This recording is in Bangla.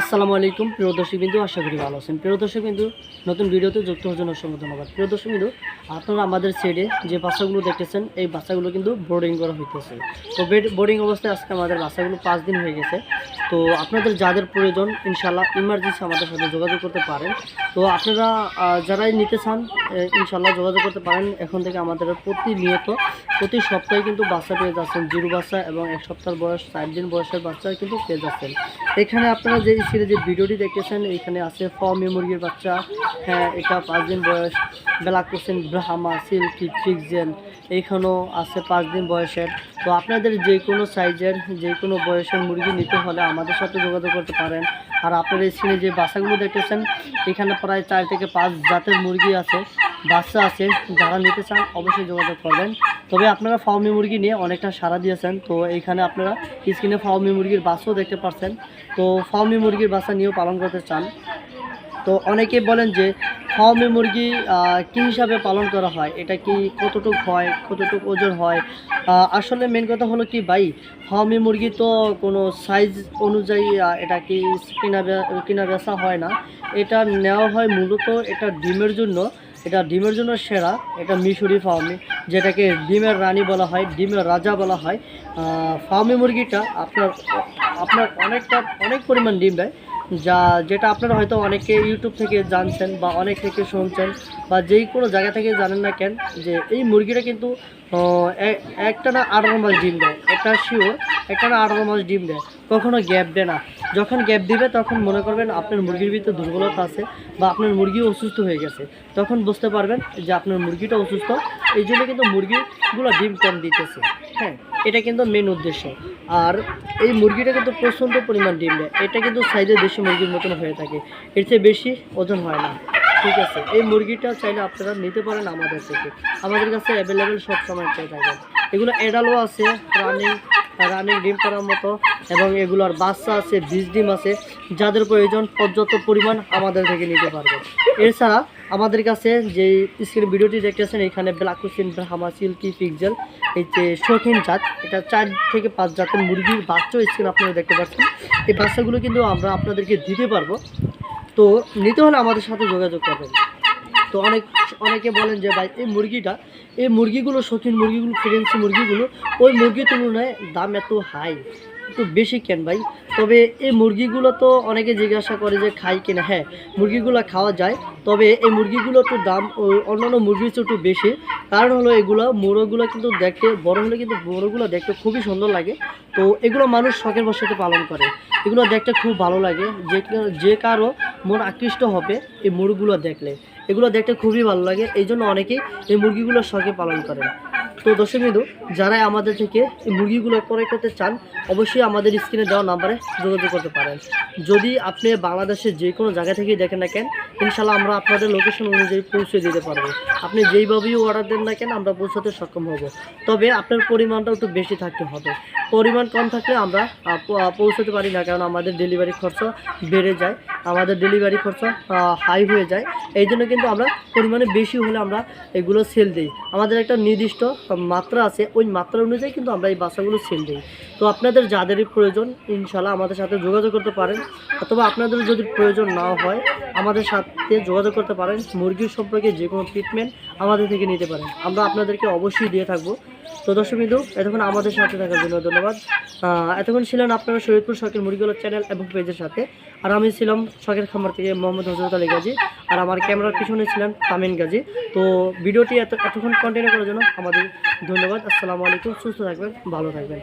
আসসালামু আলাইকুম, প্রিয় দর্শক বিন্দু আশা করি ভালো আছেন। প্রিয় দর্শক বিন্দু নতুন ভিডিওতে যুক্ত হওয়ার জন্য অসংখ্য ধন্যবাদ। প্রিয় দর্শক বিন্দু আপনারা আমাদের সাইডে যে বাচ্চাগুলো দেখতেছেন, এই বাচ্চাগুলো কিন্তু বোর্ডিং করা হইতেছে। তো বোর্ডিং অবস্থায় আজকে আমাদের বাচ্চাগুলো পাঁচ দিন হয়ে গেছে। তো আপনাদের যাদের প্রয়োজন ইনশাল্লাহ ইমার্জেন্সি আমাদের সাথে যোগাযোগ করতে পারেন। তো আপনারা যারাই নিতে চান ইনশাল্লাহ যোগাযোগ করতে পারেন। এখন থেকে আমাদের প্রতিনিয়ত প্রতি সপ্তাহে কিন্তু বাচ্চা পেয়ে যাচ্ছেন। জিরো বাচ্চা এবং এক সপ্তাহ বয়স চার দিন বয়সের বাচ্চা কিন্তু পেয়ে যাচ্ছেন। এখানে আপনারা যে যে ভিডিওটি দেখতেছেন, এখানে আছে ফর্মি মুরগির বাচ্চা। হ্যাঁ এটা পাঁচ দিন বয়স ব্ল্যাক কোসেন ব্রাহ্মা সিল্কি ফিক্সেন এইখানেও আছে পাঁচ দিন বয়সের। তো আপনাদের যে কোনো সাইজের যে কোনো বয়সের মুরগি নিতে হলে আমাদের সাথে যোগাযোগ করতে পারেন। আর আপনারা স্ক্রিনে যে বাচ্চাগুলো দেখতেছেন, এখানে প্রায় চার থেকে পাঁচ জাতের মুরগি আছে, বাচ্চা আছে। যারা নিতে চান, অবশ্যই যোগাযোগ করবেন। তবে আপনারা ফার্মি মুরগি নিয়ে অনেকটা সাড়া দিয়েছেন। তো এইখানে আপনারা স্ক্রিনে ফার্মি মুরগির বাচ্চাও দেখতে পাচ্ছেন তো ফার্মি মুরগির বাচ্চা নিয়েও পালন করতে চান। তো অনেকে বলেন যে ফার্মি মুরগি কী হিসাবে পালন করা হয়? এটা কি কতটুক হয়? কতটুকু ওজন হয়? আসলে মেন কথা হলো কি ভাই ফার্মি মুরগি তো কোনো সাইজ অনুযায়ী এটা কি কিনা কিনা বেচা হয় না। এটা নেওয়া হয় মূলত এটা ডিমের জন্য। এটা ডিমের জন্য সেরা, এটা মিশরি ফার্মি যেটাকে ডিমের রানী বলা হয়, ডিমের রাজা বলা হয়। ফার্মি মুরগিটা আপনার আপনার অনেকটা, অনেক পরিমাণ ডিম দেয়, যা, যেটা আপনারা হয়তো অনেকে ইউটিউব থেকে জানছেন বা অনেক থেকে শুনছেন বা যেই কোনো জায়গা থেকে জানেন না কেন, যে এই মুরগিটা কিন্তু এ- একটা না আঠারো মাস ডিম দেয়, এটা শিওর একটা না আঠারো মাস ডিম দেয়, কখনো গ্যাপ দেয় না। যখন গ্যাপ দিবে, তখন মনে করবেন আপনার মুরগির ভিতরে দুর্বলতা আছে বা আপনার মুরগি অসুস্থ হয়ে গেছে। তখন বুঝতে পারবেন যে আপনার মুরগিটা অসুস্থ, এই জন্য কিন্তু মুরগিগুলো ডিম কম দিতেছে। হ্যাঁ এটা কিন্তু মেন উদ্দেশ্য। আর এই মুরগিটা কিন্তু প্রচণ্ড পরিমাণ ডিম দেয়, এটা কিন্তু সাইজে দেশি মুরগির মতন হয়ে থাকে, এর চেয়ে বেশি ওজন হয় না। ঠিক আছে। এই মুরগিটা চাইলে আপনারা নিতে পারেন আমাদের থেকে। আমাদের কাছে অ্যাভেলেবেল সব সময় পেয়ে থাকেন। এগুলো এডালও আছে রানিং রানিং ডিম করার মতো, এবং এগুলোর বাচ্চা আছে, বীজ ডিম আছে। যাদের প্রয়োজন পর্যাপ্ত পরিমাণ আমাদের থেকে নিতে পারবে এছাড়া আমাদের কাছে যে স্ক্রিন ভিডিওটি দেখতেছেন, এখানে ব্ল্যাকুসিন ব্রাহ্মা সিল্কি পিকজেল এই যে শৌখিন জাত, এটা চার থেকে পাঁচ জাতের মুরগির বাচ্চা স্ক্রিন আপনারা দেখতে পাচ্ছেন। এই বাচ্চাগুলো কিন্তু আমরা আপনাদেরকে দিতে পারব। তো নিতে হলে আমাদের সাথে যোগাযোগ করবেন। তো অনেক, অনেকে বলেন যে, ভাই, এই মুরগিটা, এই মুরগিগুলো শৌখিন মুরগিগুলো ফ্রেন্সি মুরগিগুলো, ওই মুরগির তুলনায় দাম এত হাই একটু বেশি কেন ভাই? তবে এই মুরগিগুলো তো অনেকে জিজ্ঞাসা করে যে খাই কিনা। হ্যাঁ মুরগিগুলো খাওয়া যায়, তবে এই মুরগিগুলো একটু দাম অন্যান্য মুরগির চেয়ে একটু বেশি। কারণ হলো এগুলো মোড়োগুলো কিন্তু দেখতে বড় হলে কিন্তু মোড়োগুলো দেখতে খুবই সুন্দর লাগে। তো এগুলো মানুষ শখের বসতে পালন করে। এগুলো দেখতে খুব ভালো লাগে। যে যে কারও মন আকৃষ্ট হবে এই মুরগুলো দেখলে। এগুলো দেখতে খুবই ভালো লাগে। এই জন্য অনেকেই এই মুরগিগুলো শখে পালন করেন। তো দর্শক বিন্দু যারাই আমাদের থেকে মুরগিগুলো ক্রয় করতে চান, অবশ্যই আমাদের স্ক্রিনে দেওয়া নাম্বারে যোগাযোগ করতে পারেন। যদি আপনি বাংলাদেশের যে কোনো জায়গা থেকেই দেখেন না কেন ইনশাল্লাহ আমরা আপনাদের লোকেশন অনুযায়ী পৌঁছে দিতে পারব। আপনি যেইভাবেই অর্ডার দেন না কেন, আমরা পৌঁছাতে সক্ষম হব। তবে আপনার পরিমাণটা একটু বেশি থাকতে হবে। পরিমাণ কম থাকলে আমরা পৌঁছাতে পারি না কারণ আমাদের ডেলিভারি খরচ বেড়ে যায়। আমাদের ডেলিভারি খরচ হাই হয়ে যায়। এই জন্য কিন্তু আমরা পরিমাণে বেশি হলে আমরা এগুলো সেল দিই। আমাদের একটা নির্দিষ্ট মাত্রা আছে, ওই মাত্রা অনুযায়ী কিন্তু আমরা এই বাচ্চাগুলো সেল দিই। তো আপনাদের যাদেরই প্রয়োজন, ইনশাল্লাহ আমাদের সাথে যোগাযোগ করতে পারেন। অথবা আপনাদের যদি প্রয়োজন না হয়, আমাদের সাথে যোগাযোগ করতে পারেন। মুরগির সম্পর্কে যে কোনো ট্রিটমেন্ট আমাদের থেকে নিতে পারেন। আমরা আপনাদেরকে অবশ্যই দিয়ে থাকব। তো দর্শক বিন্দু, এতক্ষণ আমাদের সাথে থাকার জন্য ধন্যবাদ। এতক্ষণ ছিলেন আপনারা শরীরপুর শখের মুরগিগুলোর চ্যানেল এবং পেজের সাথে। আর আমি ছিলাম শখের খামার থেকে মোহাম্মদ হজরত আলী গাজী। আর আমার ক্যামেরার পিছনে ছিলেন তামিন গাজী। তো ভিডিওটি এত এতক্ষণ কন্টিনিউ করার জন্য আমাদের ধন্যবাদ আসসালামু আলাইকুম সুস্থ থাকবেন ভালো থাকবেন।